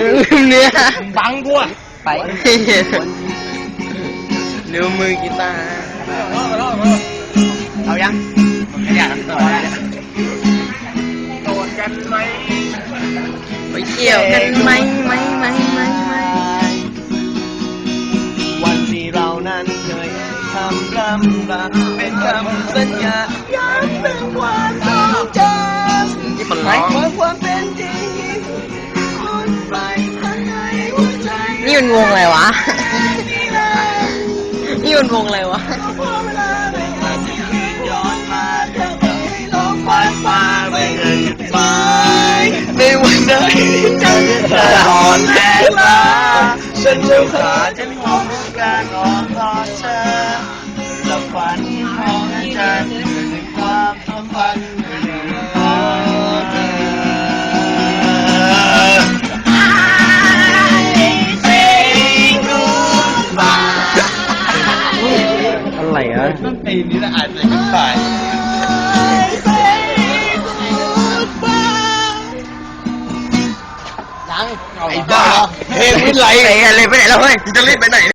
ลืมเนื้อบังกูอะไปลืมมือกีตาร์เอายังไม่อยากต่อแล้วโดนกันไหมไปเที่ยวกันไหมไหมไหมไหมไหมวันที่เรานั้นเคยทำรำราเป็นคำสัญญาย้ำเป็นควา นี่มันวงอะไรวะ นี่มันวงอะไรวะพอเวลาไม่นานที่คิดย้อนมาเธอไม่ลงฟ้าฟ้าไม่เคยหยุดไปในวันไหนที่ใจจะอ่อนแอล้าฉันจะขาดฉันคงการอ่อนทอดเธ อะไรอะไอ้นี่ละอาจจะขึ้นไปไอ้บ้าเพลงไม่ไหลไปอะไรไปไหนแล้วเฮ้ยจะรีบไปไหน